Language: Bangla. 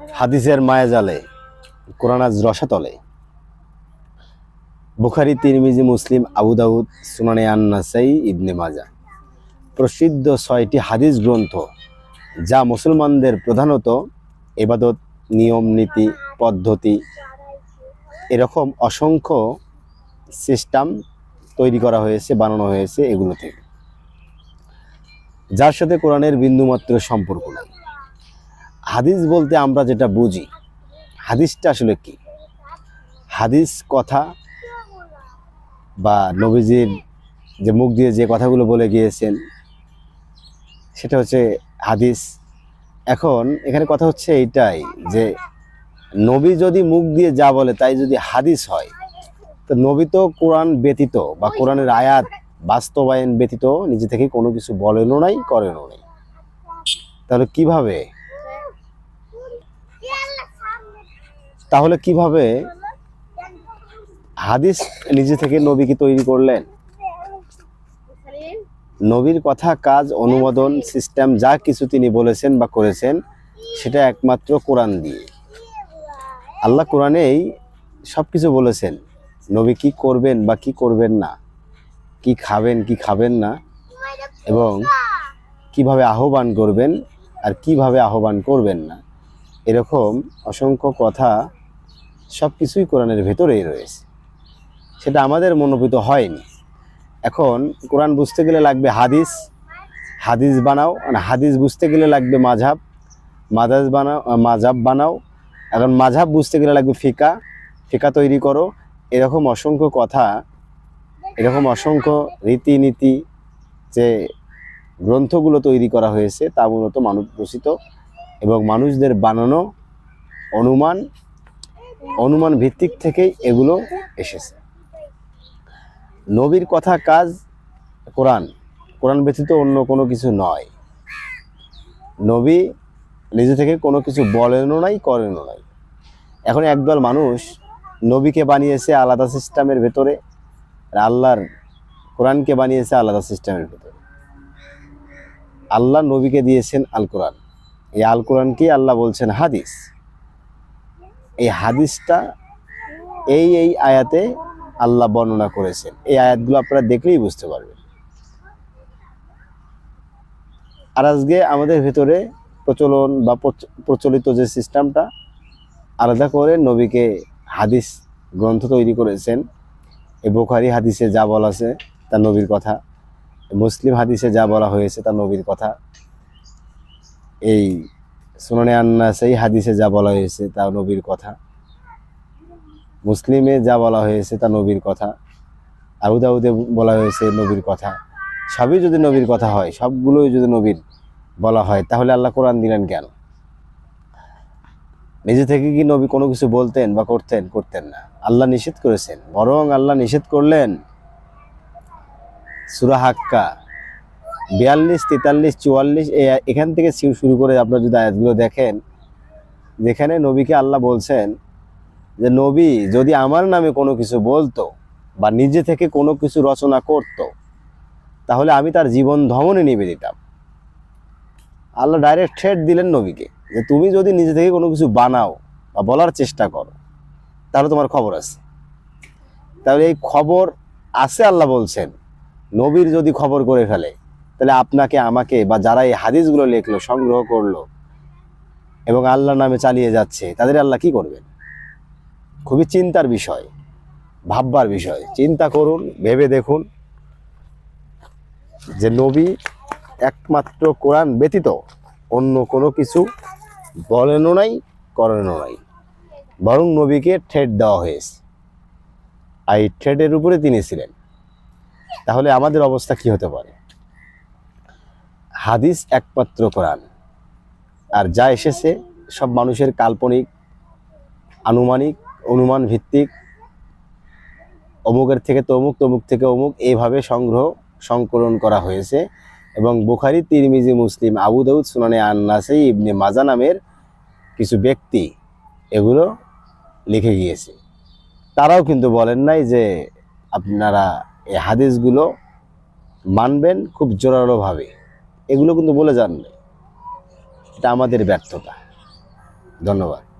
হাদিসের মায়া মায়াজালে কোরআনাজ রসাতলে। বুখারি, তিরমিজি, মুসলিম, আবু দাউদ, সুনানে আন্নাসাই, ইবনে মাজা প্রসিদ্ধ ছয়টি হাদিস গ্রন্থ যা মুসলমানদের প্রধানত এবাদত নিয়ম, নীতি, পদ্ধতি এরকম অসংখ্য সিস্টেম তৈরি করা হয়েছে, বানানো হয়েছে এগুলো থেকে। যার সাথে কোরআনের বিন্দুমাত্র সম্পর্ক নেই। হাদিস বলতে আমরা যেটা বুঝি, হাদিসটা আসলে কি? হাদিস কথা বা নবীজির যে মুখ দিয়ে যে কথাগুলো বলে গিয়েছেন, সেটা হচ্ছে হাদিস। এখন এখানে কথা হচ্ছে এইটাই যে নবী যদি মুখ দিয়ে যা বলে তাই যদি হাদিস হয়, তো নবী তো কোরআন ব্যতীত বা কোরআনের আয়াত বাস্তবায়ন ব্যতীত নিজে থেকে কোনো কিছু বলেনও নাই, করেনও নাই। তাহলে কীভাবে? তাহলে কীভাবে হাদিস নিজে থেকে নবীকে তৈরি করলেন? নবীর কথা, কাজ, অনুমোদন সিস্টেম যা কিছু তিনি বলেছেন বা করেছেন, সেটা একমাত্র কোরআন দিয়ে। আল্লাহ কোরআনেই সব কিছু বলেছেন। নবী কি করবেন বা কি করবেন না? কি খাবেন কি খাবেন না? এবং কীভাবে আহ্বান করবেন আর কীভাবে আহ্বান করবেন না? এরকম অসংখ্য কথা সব কিছুই কোরআনের ভেতরেই রয়েছে। সেটা আমাদের মনোভূত হয়নি। এখন কোরআন বুঝতে গেলে লাগবে হাদিস হাদিস বানাও আর হাদিস বুঝতে গেলে লাগবে মাঝাব মাদাজ বানাও মাঝাব বানাও, এখন মাঝাব বুঝতে গেলে লাগবে ফিকা ফিকা তৈরি করো, এরকম অসংখ্য কথা, এরকম অসংখ্য রীতিনীতি যে গ্রন্থগুলো তৈরি করা হয়েছে, তা মূলত মানব রচিত এবং মানুষদের বানানো অনুমান অনুমান ভিত্তিক থেকেই এগুলো এসেছে। নবীর কথা কাজ কোরআন। কোরআন ব্যতীত অন্য কোনো কিছু নয়। নবী নিজে থেকে কোনো কিছু বলেনও নাই, করেনও নাই। এখন একদল মানুষ নবীকে বানিয়েছে আলাদা সিস্টেমের ভেতরে আর আল্লাহর কোরআনকে বানিয়েছে আলাদা সিস্টেমের ভেতরে। আল্লাহ নবীকে দিয়েছেন আল কোরআন এই আল কোরআনকেই আল্লাহ বলছেন হাদিস? এই হাদিসটা এই এই আয়াতে আল্লাহ বর্ণনা করেছেন। এই আয়াতগুলো আপনারা দেখলেই বুঝতে পারবেন। আর আজকে আমাদের ভেতরে প্রচলন বা প্রচ- প্রচলিত যে সিস্টেমটা, আলাদা করে নবীকে হাদিস গ্রন্থ তৈরি করেছেন। এই বোখারি হাদিসে যা বলা আছে তা নবীর কথা, মুসলিম হাদিসে যা বলা হয়েছে তা নবীর কথা। এই সুনানে আন্না সেই হাদিসে যা বলা হয়েছে তা নবীর কথা। মুসলিমে যা বলা হয়েছে তা নবীর কথা। আবু দাউদে বলা হয়েছে নবীর কথা। সবই যদি নবীর কথা হয়, সবগুলোই যদি নবীর বলা হয়, তাহলে আল্লাহ কোরআন দিলেন কেন? নিজে থেকে কি নবী কোনো কিছু বলতেন বা করতেন? করতেন না। আল্লাহ নিষেধ করেছেন। বরং আল্লাহ নিষেধ করলেন। সুরা হাক্কা বিয়াল্লিশ, তেতাল্লিশ, চুয়াল্লিশ এখান থেকে শুরু করে আপনারা যদি আয়াতগুলো দেখেন, যেখানে নবীকে আল্লাহ বলছেন যে, নবী, যদি আমার নামে কোনো কিছু বলতো বা নিজে থেকে কোনো কিছু রচনা করত, তাহলে আমি তার জীবন ধমনে নিবে দিতাম। আল্লাহ ডাইরেক্ট থ্রেট দিলেন নবীকে যে, তুমি যদি নিজে থেকে কোনো কিছু বানাও বা বলার চেষ্টা করো, তাহলে তোমার খবর আছে। তাহলে এই খবর আছে আল্লাহ বলছেন, নবীর যদি খবর করে ফেলে তাহলে আপনাকে, আমাকে বা যারা এই হাদিসগুলো লেখলো, সংগ্রহ করল এবং আল্লাহর নামে চালিয়ে যাচ্ছে, তাদের আল্লাহ কি করবেন? খুবই চিন্তার বিষয়, ভাববার বিষয়। চিন্তা করুন, ভেবে দেখুন যে নবী একমাত্র কোরআন ব্যতীত অন্য কোনো কিছু বলেনও নাই, করেনও নাই। বরং নবীকে ঠেট দেওয়া হয়েছে। আর এই ঠেটের উপরে তিনি ছিলেন। তাহলে আমাদের অবস্থা কি হতে পারে? হাদিস একমাত্র কোরআন। আর যা এসেছে সব মানুষের কাল্পনিক, আনুমানিক অনুমান ভিত্তিক অমুকের থেকে তমুক তমুক থেকে অমুক এইভাবে সংগ্রহ, সংকলন করা হয়েছে। এবং বুখারি, তিরমিজি, মুসলিম, আবু দাউদ, সুনানে আন্নাসে ইবনে মাজা নামের কিছু ব্যক্তি এগুলো লিখে গিয়েছে। তারাও কিন্তু বলেন নাই যে আপনারা এই হাদিসগুলো মানবেন খুব জোরালোভাবে। এগুলো কিন্তু বলে যান। এটা আমাদের ব্যর্থতা। ধন্যবাদ।